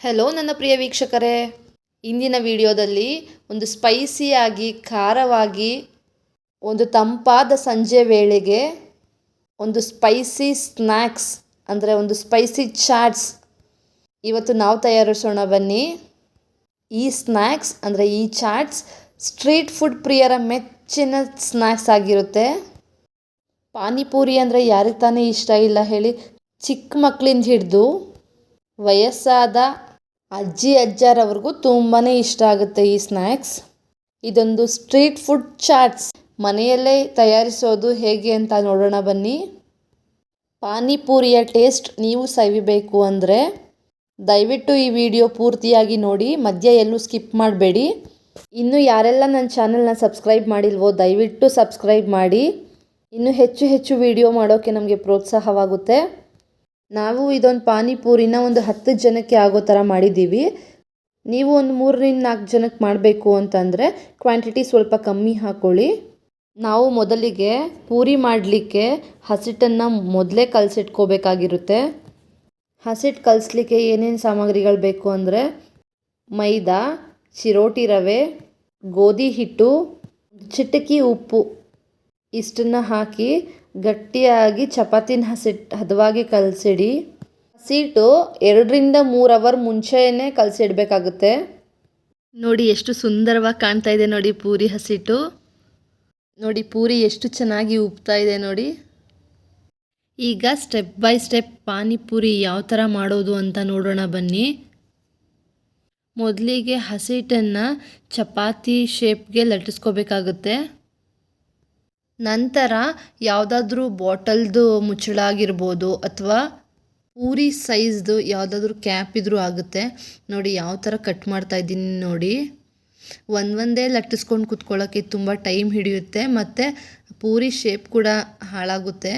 Hello ನನ್ನ ಪ್ರಿಯ ವೀಕ್ಷಕರೇ. ಇಂದಿನ ವಿಡಿಯೋದಲ್ಲಿ ಒಂದು ಸ್ಪೈಸಿಯಾಗಿ ಖಾರವಾಗಿ, ಒಂದು ತಂಪಾದ ಸಂಜೆ ವೇಳೆಗೆ ಒಂದು ಸ್ಪೈಸಿ ಸ್ನ್ಯಾಕ್ಸ್ ಅಂದರೆ ಒಂದು ಸ್ಪೈಸಿ ಚಾಟ್ಸ್ ಇವತ್ತು ನಾವು ತಯಾರಿಸೋಣ ಬನ್ನಿ. ಈ ಸ್ನ್ಯಾಕ್ಸ್ ಅಂದರೆ ಈ ಚಾಟ್ಸ್ ಸ್ಟ್ರೀಟ್ ಫುಡ್ ಪ್ರಿಯರ ಮೆಚ್ಚಿನ ಸ್ನ್ಯಾಕ್ಸ್ ಆಗಿರುತ್ತೆ. ಪಾನಿಪೂರಿ ಅಂದರೆ ಯಾರಿಗೆ ತಾನೇ ಇಷ್ಟ ಇಲ್ಲ ಹೇಳಿ ಚಿಕ್ಕ ಮಕ್ಕಳಿಂದ ಹಿಡಿದು ವಯಸ್ಸಾದ ಅಜ್ಜಿ ಅಜ್ಜರವ್ರಿಗೂ ತುಂಬಾ ಇಷ್ಟ ಆಗುತ್ತೆ ಈ ಸ್ನ್ಯಾಕ್ಸ್. ಇದೊಂದು ಸ್ಟ್ರೀಟ್ ಫುಡ್ ಚಾಟ್ಸ್. ಮನೆಯಲ್ಲೇ ತಯಾರಿಸೋದು ಹೇಗೆ ಅಂತ ನೋಡೋಣ ಬನ್ನಿ. ಪಾನಿಪೂರಿಯ ಟೇಸ್ಟ್ ನೀವು ಸವಿಬೇಕು ಅಂದರೆ ದಯವಿಟ್ಟು ಈ ವಿಡಿಯೋ ಪೂರ್ತಿಯಾಗಿ ನೋಡಿ, ಮಧ್ಯ ಎಲ್ಲೂ ಸ್ಕಿಪ್ ಮಾಡಬೇಡಿ. ಇನ್ನು ಯಾರೆಲ್ಲ ನನ್ನ ಚಾನಲ್ನ ಸಬ್ಸ್ಕ್ರೈಬ್ ಮಾಡಿಲ್ವೋ, ದಯವಿಟ್ಟು ಸಬ್ಸ್ಕ್ರೈಬ್ ಮಾಡಿ. ಇನ್ನು ಹೆಚ್ಚು ಹೆಚ್ಚು ವಿಡಿಯೋ ಮಾಡೋಕ್ಕೆ ನಮಗೆ ಪ್ರೋತ್ಸಾಹವಾಗುತ್ತೆ. ನಾವು ಇದೊಂದು ಪಾನಿಪೂರಿನ ಒಂದು ಹತ್ತು ಜನಕ್ಕೆ ಆಗೋ ಥರ ಮಾಡಿದ್ದೀವಿ. ನೀವು ಒಂದು ಮೂರರಿಂದ ನಾಲ್ಕು ಜನಕ್ಕೆ ಮಾಡಬೇಕು ಅಂತಂದರೆ ಕ್ವಾಂಟಿಟಿ ಸ್ವಲ್ಪ ಕಮ್ಮಿ ಹಾಕ್ಕೊಳ್ಳಿ ನಾವು ಮೊದಲಿಗೆ ಪೂರಿ ಮಾಡಲಿಕ್ಕೆ ಹಸಿಟ್ಟನ್ನು ಮೊದಲೇ ಕಲಸಿಟ್ಕೋಬೇಕಾಗಿರುತ್ತೆ. ಹಸಿಟ್ಟು ಕಲಿಸ್ಲಿಕ್ಕೆ ಏನೇನು ಸಾಮಗ್ರಿಗಳು ಬೇಕು ಅಂದರೆ ಮೈದಾ, ಚಿರೋಟಿ ರವೆ, ಗೋಧಿ ಹಿಟ್ಟು, ಚಿಟಕಿ ಉಪ್ಪು ಇಷ್ಟನ್ನು ಹಾಕಿ ಗಟ್ಟಿಯಾಗಿ ಚಪಾತಿನ ಹಸಿಟ್ಟು ಹದವಾಗಿ ಕಲಸಿಡಿ. ಹಸಿಟ್ಟು ಎರಡರಿಂದ ಮೂರು ಅವರ್ ಮುಂಚೆಯೇ ಕಲಸಿಡ್ಬೇಕಾಗುತ್ತೆ. ನೋಡಿ ಎಷ್ಟು ಸುಂದರವಾಗಿ ಕಾಣ್ತಾ ಇದೆ ನೋಡಿ ಪೂರಿ ಹಸಿಟ್ಟು ನೋಡಿ ಪೂರಿ ಎಷ್ಟು ಚೆನ್ನಾಗಿ ಉಬ್ತಾ ಇದೆ ನೋಡಿ. ಈಗ ಸ್ಟೆಪ್ ಬೈ ಸ್ಟೆಪ್ ಪಾನಿಪುರಿ ಯಾವ ಥರ ಮಾಡೋದು ಅಂತ ನೋಡೋಣ ಬನ್ನಿ. ಮೊದಲಿಗೆ ಹಸಿಟ್ಟನ್ನು ಚಪಾತಿ ಶೇಪ್ಗೆ ಲಟ್ಟಿಸ್ಕೋಬೇಕಾಗುತ್ತೆ. ನಂತರ ಯಾವುದಾದ್ರೂ ಬಾಟಲ್ದು ಮುಚ್ಚಳ ಆಗಿರ್ಬೋದು ಅಥವಾ ಪೂರಿ ಸೈಜ್ದು ಯಾವುದಾದ್ರೂ ಕ್ಯಾಪ್ ಇದ್ದರೂ ಆಗುತ್ತೆ. ನೋಡಿ ಯಾವ ಥರ ಕಟ್ ಮಾಡ್ತಾ ಇದ್ದೀನಿ ನೋಡಿ. ಒಂದೊಂದೇ ಒಂದೇ ಲಟ್ಟಿಸ್ಕೊಂಡು ಕುತ್ಕೊಳ್ಳೋಕ್ಕೆ ತುಂಬ ಟೈಮ್ ಹಿಡಿಯುತ್ತೆ ಮತ್ತು ಪೂರಿ ಶೇಪ್ ಕೂಡ ಹಾಳಾಗುತ್ತೆ.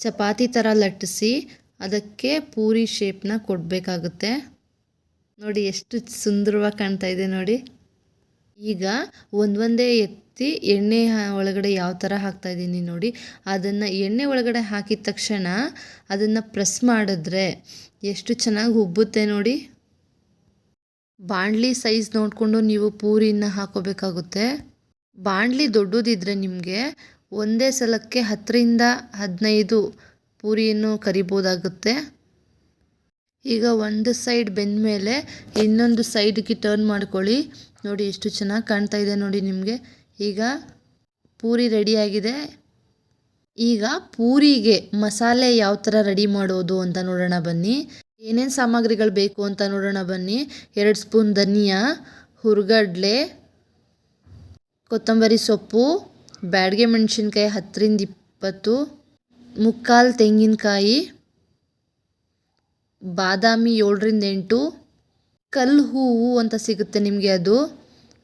ಚಪಾತಿ ಥರ ಲಟ್ಟಿಸಿ ಅದಕ್ಕೆ ಪೂರಿ ಶೇಪ್ನ ಕೊಡಬೇಕಾಗುತ್ತೆ. ನೋಡಿ ಎಷ್ಟು ಸುಂದರವಾಗಿ ಕಾಣ್ತಾ ಇದೆ ನೋಡಿ. ಈಗ ಒಂದೊಂದೇ ಎತ್ತಿ ಎಣ್ಣೆ ಒಳಗಡೆ ಯಾವ ಥರ ಹಾಕ್ತಾಯಿದ್ದೀನಿ ನೋಡಿ. ಅದನ್ನು ಎಣ್ಣೆ ಒಳಗಡೆ ಹಾಕಿದ ತಕ್ಷಣ ಅದನ್ನು ಪ್ರೆಸ್ ಮಾಡಿದ್ರೆ ಎಷ್ಟು ಚೆನ್ನಾಗಿ ಉಬ್ಬುತ್ತೆ ನೋಡಿ. ಬಾಣಲಿ ಸೈಜ್ ನೋಡಿಕೊಂಡು ನೀವು ಪೂರಿನ ಹಾಕೋಬೇಕಾಗುತ್ತೆ. ಬಾಣಲಿ ದೊಡ್ಡದಿದ್ದರೆ ನಿಮಗೆ ಒಂದೇ ಸಲಕ್ಕೆ ಹತ್ತರಿಂದ ಹದಿನೈದು ಪೂರಿಯನ್ನು ಕರಿಬೋದಾಗುತ್ತೆ. ಈಗ ಒಂದು ಸೈಡ್ ಬೆಂದ ಮೇಲೆ ಇನ್ನೊಂದು ಸೈಡ್ಗೆ ಟರ್ನ್ ಮಾಡ್ಕೊಳ್ಳಿ. ನೋಡಿ ಎಷ್ಟು ಚೆನ್ನಾಗಿ ಕಾಣ್ತಾ ಇದೆ ನೋಡಿ ನಿಮಗೆ. ಈಗ ಪೂರಿ ರೆಡಿಯಾಗಿದೆ. ಈಗ ಪೂರಿಗೆ ಮಸಾಲೆ ಯಾವ ಥರ ರೆಡಿ ಮಾಡೋದು ಅಂತ ನೋಡೋಣ ಬನ್ನಿ. ಏನೇನು ಸಾಮಗ್ರಿಗಳು ಬೇಕು ಅಂತ ನೋಡೋಣ ಬನ್ನಿ. ಎರಡು ಸ್ಪೂನ್ ಧನಿಯಾ, ಹುರ್ಗಡ್ಲೆ, ಕೊತ್ತಂಬರಿ ಸೊಪ್ಪು, ಬ್ಯಾಡಗೆ ಮೆಣಸಿನ್ಕಾಯಿ ಹತ್ತರಿಂದ ಇಪ್ಪತ್ತು, ಮುಕ್ಕಾಲು ತೆಂಗಿನಕಾಯಿ, ಬಾದಾಮಿ ಏಳರಿಂದ ಎಂಟು, ಕಲ್ಲು ಹೂವು ಅಂತ ಸಿಗುತ್ತೆ ನಿಮಗೆ ಅದು,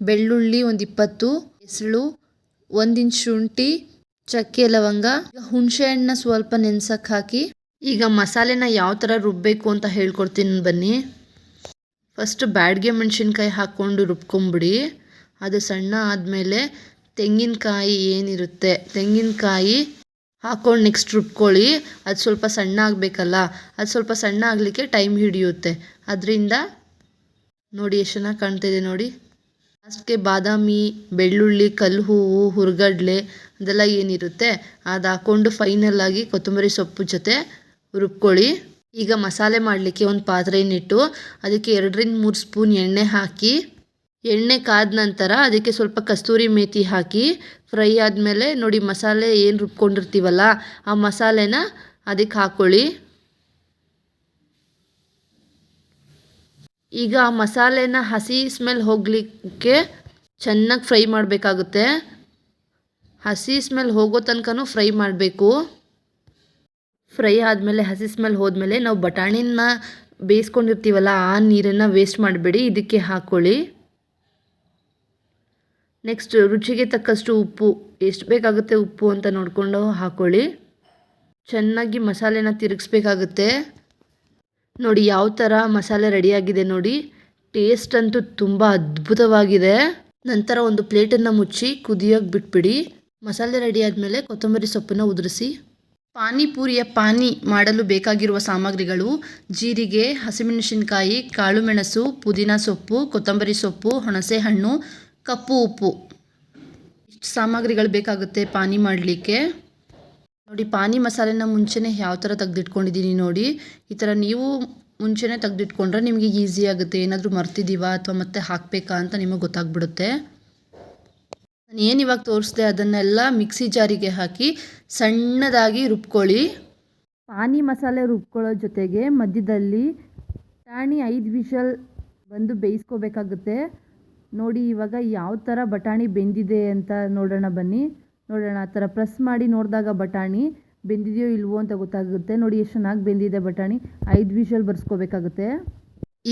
ಬೆಳ್ಳುಳ್ಳಿ ಒಂದು ಇಪ್ಪತ್ತು ಹೆಸಳು ಒಂದಿನ ಶುಂಠಿ, ಚಕ್ಕೆ ಲವಂಗ ಹುಣಸೆ ಹಣ್ಣನ್ನ ಸ್ವಲ್ಪ ನೆನ್ಸಕ್ಕೆ ಹಾಕಿ, ಈಗ ಮಸಾಲೆನ ಯಾವ ಥರ ರುಬ್ಬಬೇಕು ಅಂತ ಹೇಳ್ಕೊಡ್ತೀನಿ ಬನ್ನಿ. ಫಸ್ಟ್ ಬ್ಯಾಡ್ಗೆ ಮೆಣಸಿನ್ಕಾಯಿ ಹಾಕ್ಕೊಂಡು ರುಬ್ಕೊಂಬಿಡಿ. ಅದು ಸಣ್ಣ ಆದಮೇಲೆ ತೆಂಗಿನಕಾಯಿ ಏನಿರುತ್ತೆ, ತೆಂಗಿನಕಾಯಿ ಹಾಕ್ಕೊಂಡು ನೆಕ್ಸ್ಟ್ ರುಬ್ಕೊಳ್ಳಿ. ಅದು ಸ್ವಲ್ಪ ಸಣ್ಣ ಆಗಬೇಕಲ್ಲ, ಅದು ಸ್ವಲ್ಪ ಸಣ್ಣ ಆಗಲಿಕ್ಕೆ ಟೈಮ್ ಹಿಡಿಯುತ್ತೆ. ಅದರಿಂದ ನೋಡಿ ಎಷ್ಟು ಚೆನ್ನಾಗಿ ಕಾಣ್ತಿದೆ ನೋಡಿ. ಲಾಸ್ಟ್ಗೆ ಬಾದಾಮಿ, ಬೆಳ್ಳುಳ್ಳಿ ಕಲ್ಲು ಹೂವು ಹುರಗಡ್ಲೆ ಅದೆಲ್ಲ ಏನಿರುತ್ತೆ? ಅದು ಹಾಕ್ಕೊಂಡು ಫೈನಲ್ಲಾಗಿ ಕೊತ್ತಂಬರಿ ಸೊಪ್ಪು ಜೊತೆ ರುಬ್ಕೊಳ್ಳಿ. ಈಗ ಮಸಾಲೆ ಮಾಡಲಿಕ್ಕೆ ಒಂದು ಪಾತ್ರೆಯನ್ನಿಟ್ಟು ಅದಕ್ಕೆ ಎರಡರಿಂದ ಮೂರು ಸ್ಪೂನ್ ಎಣ್ಣೆ ಹಾಕಿ, ಎಣ್ಣೆ ಕಾದ ನಂತರ ಅದಕ್ಕೆ ಸ್ವಲ್ಪ ಕಸ್ತೂರಿ ಮೇತಿ ಹಾಕಿ, ಫ್ರೈ ಆದಮೇಲೆ ನೋಡಿ ಮಸಾಲೆ ಏನು ರುಬ್ಕೊಂಡಿರ್ತೀವಲ್ಲ ಆ ಮಸಾಲೆನ ಅದಕ್ಕೆ ಹಾಕ್ಕೊಳ್ಳಿ ಈಗ ಮಸಾಲೆನ ಹಸಿ ಸ್ಮೆಲ್ ಹೋಗಲಿಕ್ಕೆ ಚೆನ್ನಾಗಿ ಫ್ರೈ ಮಾಡಬೇಕಾಗುತ್ತೆ. ಹಸಿ ಸ್ಮೆಲ್ ಹೋಗೋ ತನಕನೂ ಫ್ರೈ ಮಾಡಬೇಕು. ಫ್ರೈ ಆದಮೇಲೆ, ಹಸಿ ಸ್ಮೆಲ್ ಹೋದ್ಮೇಲೆ ನಾವು ಬಟಾಣಿನ ಬೇಯಿಸ್ಕೊಂಡಿರ್ತೀವಲ್ಲ, ಆ ನೀರನ್ನು ವೇಸ್ಟ್ ಮಾಡಬೇಡಿ, ಇದಕ್ಕೆ ಹಾಕ್ಕೊಳ್ಳಿ ನೆಕ್ಸ್ಟ್ ರುಚಿಗೆ ತಕ್ಕಷ್ಟು ಉಪ್ಪು, ಎಷ್ಟು ಬೇಕಾಗುತ್ತೆ ಉಪ್ಪು ಅಂತ ನೋಡಿಕೊಂಡು ಹಾಕ್ಕೊಳ್ಳಿ ಚೆನ್ನಾಗಿ ಮಸಾಲೆನ ತಿರುಗಿಸ್ಬೇಕಾಗುತ್ತೆ. ನೋಡಿ ಯಾವ ಥರ ಮಸಾಲೆ ರೆಡಿಯಾಗಿದೆ ನೋಡಿ. ಟೇಸ್ಟ್ ಅಂತೂ ತುಂಬ ಅದ್ಭುತವಾಗಿದೆ. ನಂತರ ಒಂದು ಪ್ಲೇಟನ್ನು ಮುಚ್ಚಿ ಕುದಿಯೋಕೆ ಬಿಟ್ಬಿಡಿ. ಮಸಾಲೆ ರೆಡಿ ಆದಮೇಲೆ ಕೊತ್ತಂಬರಿ ಸೊಪ್ಪನ್ನು ಉದುರಿಸಿ. ಪಾನಿಪೂರಿಯ ಪಾನಿ ಮಾಡಲು ಬೇಕಾಗಿರುವ ಸಾಮಗ್ರಿಗಳು ಜೀರಿಗೆ, ಹಸಿಮೆಣಸಿನಕಾಯಿ, ಕಾಳುಮೆಣಸು, ಪುದೀನ ಸೊಪ್ಪು, ಕೊತ್ತಂಬರಿ ಸೊಪ್ಪು, ಹುಣಸೆಹಣ್ಣು, ಕಪ್ಪು ಉಪ್ಪು. ಇಷ್ಟು ಸಾಮಗ್ರಿಗಳು ಬೇಕಾಗುತ್ತೆ ಪಾನಿ ಮಾಡಲಿಕ್ಕೆ. ನೋಡಿ, ಪಾನಿ ಮಸಾಲೆನ ಮುಂಚೆನೇ ಯಾವ ಥರ ತೆಗೆದಿಟ್ಕೊಂಡಿದ್ದೀನಿ ನೋಡಿ. ಈ ಥರ ನೀವು ಮುಂಚೆನೇ ತೆಗೆದಿಟ್ಕೊಂಡ್ರೆ ನಿಮಗೆ ಈಸಿ ಆಗುತ್ತೆ. ಏನಾದರೂ ಮರ್ತಿದ್ದೀವಾ ಅಥವಾ ಮತ್ತೆ ಹಾಕಬೇಕಾ ಅಂತ ನಿಮಗೆ ಗೊತ್ತಾಗ್ಬಿಡುತ್ತೆ. ನಾನು ಏನು ಇವಾಗ ತೋರಿಸ್ದೆ, ಅದನ್ನೆಲ್ಲ ಮಿಕ್ಸಿ ಜಾರಿಗೆ ಹಾಕಿ ಸಣ್ಣದಾಗಿ ರುಬ್ಕೊಳ್ಳಿ. ಪಾನಿ ಮಸಾಲೆ ರುಬ್ಕೊಳ್ಳೋ ಜೊತೆಗೆ ಮಧ್ಯದಲ್ಲಿ ಬಟಾಣಿ ಐದು ವಿಷಲ್ ಬಂದು ಬೇಯಿಸ್ಕೋಬೇಕಾಗುತ್ತೆ. ನೋಡಿ, ಇವಾಗ ಯಾವ ಥರ ಬಟಾಣಿ ಬೆಂದಿದೆ ಅಂತ ನೋಡೋಣ ಬನ್ನಿ. ನೋಡೋಣ, ಆ ಥರ ಪ್ರೆಸ್ ಮಾಡಿ ನೋಡಿದಾಗ ಬಟಾಣಿ ಬೆಂದಿದೆಯೋ ಇಲ್ವೋ ಅಂತ ಗೊತ್ತಾಗುತ್ತೆ. ನೋಡಿ ಎಷ್ಟು ಚೆನ್ನಾಗಿ ಬೆಂದಿದೆ ಬಟಾಣಿ. ಐದು ವಿಷಲ್ ಬರ್ಸ್ಕೋಬೇಕಾಗುತ್ತೆ.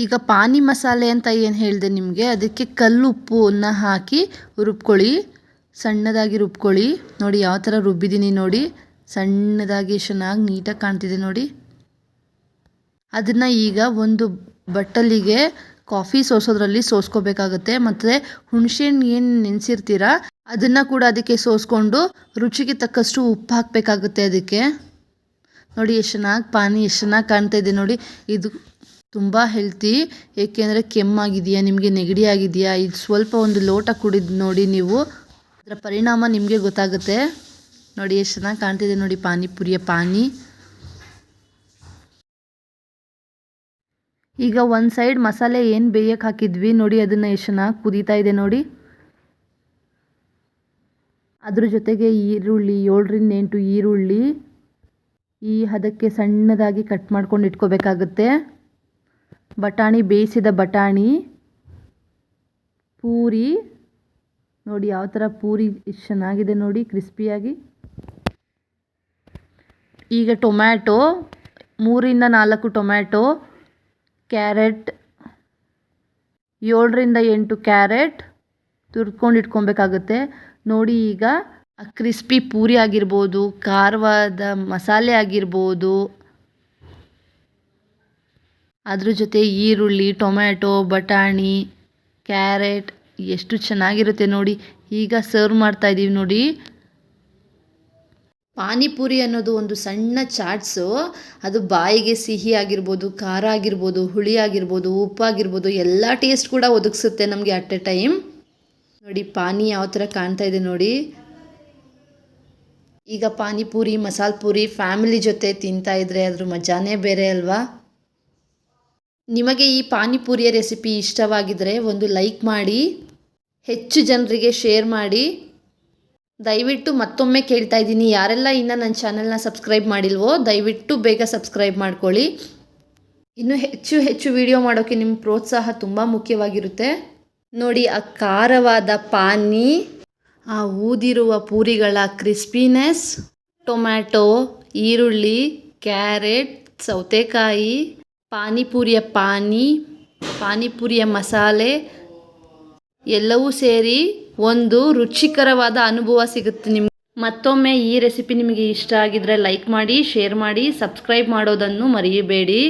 ಈಗ ಪಾನಿ ಮಸಾಲೆ ಅಂತ ಏನು ಹೇಳಿದೆ ನಿಮಗೆ? ಅದಕ್ಕೆ ಕಲ್ಲುಪ್ಪನ್ನ ಹಾಕಿ ರುಬ್ಕೊಳ್ಳಿ. ಸಣ್ಣದಾಗಿ ರುಬ್ಕೊಳ್ಳಿ. ನೋಡಿ ಯಾವ ಥರ ರುಬ್ಬಿದ್ದೀನಿ ನೋಡಿ. ಸಣ್ಣದಾಗಿ ಚೆನ್ನಾಗಿ ನೀಟಾಗಿ ಕಾಣ್ತಿದೆ ನೋಡಿ. ಅದನ್ನು ಈಗ ಒಂದು ಬಟ್ಟಲಿಗೆ ಕಾಫಿ ಸೋಸೋದ್ರಲ್ಲಿ ಸೋಸ್ಕೋಬೇಕಾಗುತ್ತೆ. ಮತ್ತು ಹುಣಸೆಹಣ್ಣು ಏನು ನೆನೆಸಿರ್ತೀರ, ಅದನ್ನು ಕೂಡ ಅದಕ್ಕೆ ಸೋಸ್ಕೊಂಡು ರುಚಿಗೆ ತಕ್ಕಷ್ಟು ಉಪ್ಪು ಹಾಕಬೇಕಾಗುತ್ತೆ ಅದಕ್ಕೆ. ನೋಡಿ ಎಷ್ಟು ಚೆನ್ನಾಗಿ, ಪಾನಿ ಎಷ್ಟು ಚೆನ್ನಾಗಿ ಕಾಣ್ತಾ ಇದೆ ನೋಡಿ. ಇದು ತುಂಬ ಹೆಲ್ತಿ. ಏಕೆಂದರೆ ಕೆಮ್ಮಾಗಿದೆಯಾ, ನಿಮಗೆ ನೆಗಡಿ ಆಗಿದೆಯಾ ಇದು ಸ್ವಲ್ಪ ಒಂದು ಲೋಟ ಕುಡಿದು ನೋಡಿ ನೀವು. ಅದರ ಪರಿಣಾಮ ನಿಮಗೆ ಗೊತ್ತಾಗುತ್ತೆ. ನೋಡಿ ಎಷ್ಟು ಚೆನ್ನಾಗಿ ಕಾಣ್ತಿದೆ ನೋಡಿ ಪಾನಿಪುರಿಯ ಪಾನಿ. ಈಗ ಒಂದು ಸೈಡ್ ಮಸಾಲೆ ಏನು ಬೇಯಕ್ಕೆ ಹಾಕಿದ್ವಿ ನೋಡಿ, ಅದನ್ನು ಎಷ್ಟು ಚೆನ್ನಾಗಿ ಕುದೀತಾ ಇದೆ ನೋಡಿ. ಅದ್ರ ಜೊತೆಗೆ ಈರುಳ್ಳಿ, ಏಳರಿಂದ ಎಂಟು ಈರುಳ್ಳಿ ಈ ಹದಕ್ಕೆ ಸಣ್ಣದಾಗಿ ಕಟ್ ಮಾಡ್ಕೊಂಡು ಇಟ್ಕೋಬೇಕಾಗುತ್ತೆ. ಬಟಾಣಿ, ಬೇಯಿಸಿದ ಬಟಾಣಿ, ಪೂರಿ. ನೋಡಿ, ಯಾವ ಥರ ಪೂರಿ ಎಷ್ಟು ಚೆನ್ನಾಗಿದೆ ನೋಡಿ, ಕ್ರಿಸ್ಪಿಯಾಗಿ. ಈಗ ಟೊಮ್ಯಾಟೊ, ಮೂರಿಂದ ನಾಲ್ಕು ಟೊಮ್ಯಾಟೊ ಕ್ಯಾರೆಟ್ ಏಳರಿಂದ ಎಂಟು ಕ್ಯಾರೆಟ್ ತುರ್ಕೊಂಡು ಇಟ್ಕೊಬೇಕಾಗುತ್ತೆ. ನೋಡಿ ಈಗ ಕ್ರಿಸ್ಪಿ ಪೂರಿ ಆಗಿರ್ಬೋದು, ಖಾರವಾದ ಮಸಾಲೆ ಆಗಿರ್ಬೋದು, ಅದ್ರ ಜೊತೆ ಈರುಳ್ಳಿ, ಟೊಮ್ಯಾಟೊ, ಬಟಾಣಿ, ಕ್ಯಾರೆಟ್, ಎಷ್ಟು ಚೆನ್ನಾಗಿರುತ್ತೆ ನೋಡಿ. ಈಗ ಸರ್ವ್ ಮಾಡ್ತಾ ಇದ್ದೀವಿ ನೋಡಿ. ಪಾನಿಪುರಿ ಅನ್ನೋದು ಒಂದು ಸಣ್ಣ ಚಾಟ್ಸು. ಅದು ಬಾಯಿಗೆ ಸಿಹಿ ಆಗಿರ್ಬೋದು, ಖಾರ ಆಗಿರ್ಬೋದು, ಹುಳಿ ಆಗಿರ್ಬೋದು, ಉಪ್ಪಾಗಿರ್ಬೋದು, ಎಲ್ಲ ಟೇಸ್ಟ್ ಕೂಡ ಒದಗಿಸುತ್ತೆ ನಮಗೆ ಅಟ್ ಎ ಟೈಮ್ ನೋಡಿ, ಪಾನಿ ಯಾವ ಥರ ಕಾಣ್ತಾ ಇದೆ ನೋಡಿ. ಈಗ ಪಾನಿಪುರಿ, ಮಸಾಲ ಪೂರಿ ಫ್ಯಾಮಿಲಿ ಜೊತೆ ತಿಂತಾ ಇದ್ರೆ ಅದ್ರ ಮಜಾನೇ ಬೇರೆ ಅಲ್ವಾ? ನಿಮಗೆ ಈ ಪಾನಿಪುರಿಯ ರೆಸಿಪಿ ಇಷ್ಟವಾಗಿದ್ರೆ ಒಂದು ಲೈಕ್ ಮಾಡಿ, ಹೆಚ್ಚು ಜನರಿಗೆ ಶೇರ್ ಮಾಡಿ. ದಯವಿಟ್ಟು ಮತ್ತೊಮ್ಮೆ ಕೇಳ್ತಾ ಇದ್ದೀನಿ. ಯಾರೆಲ್ಲ ಇನ್ನು ನನ್ನ ಚಾನಲ್ನ ಸಬ್ಸ್ಕ್ರೈಬ್ ಮಾಡಿಲ್ವೋ, ದಯವಿಟ್ಟು ಬೇಗ ಸಬ್ಸ್ಕ್ರೈಬ್ ಮಾಡ್ಕೊಳ್ಳಿ. ಇನ್ನು ಹೆಚ್ಚು ಹೆಚ್ಚು ವಿಡಿಯೋ ಮಾಡೋಕ್ಕೆ ನಿಮ್ಮ ಪ್ರೋತ್ಸಾಹ ತುಂಬ ಮುಖ್ಯವಾಗಿರುತ್ತೆ. ನೋಡಿ, ಆ ಖಾರವಾದ ಪಾನಿ, ಆ ಊದಿರುವ ಪೂರಿಗಳ ಕ್ರಿಸ್ಪಿನೆಸ್, ಟೊಮ್ಯಾಟೊ, ಈರುಳ್ಳಿ, ಕ್ಯಾರೆಟ್, ಸೌತೆಕಾಯಿ, ಪಾನಿಪೂರಿಯ ಪಾನಿ, ಪಾನಿಪುರಿಯ ಮಸಾಲೆ, ಎಲ್ಲವೂ ಸೇರಿ ಒಂದು ರುಚಿಕರವಾದ ಅನುಭವ ಸಿಗುತ್ತೆ ನಿಮ್ಗೆ. ಮತ್ತೊಮ್ಮೆ ಈ ರೆಸಿಪಿ ನಿಮಗೆ ಇಷ್ಟ ಆಗಿದ್ರೆ ಲೈಕ್ ಮಾಡಿ, ಶೇರ್ ಮಾಡಿ, ಸಬ್ಸ್ಕ್ರೈಬ್ ಮಾಡೋದನ್ನು ಮರೆಯಬೇಡಿ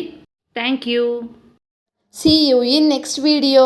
thank you. See you in next video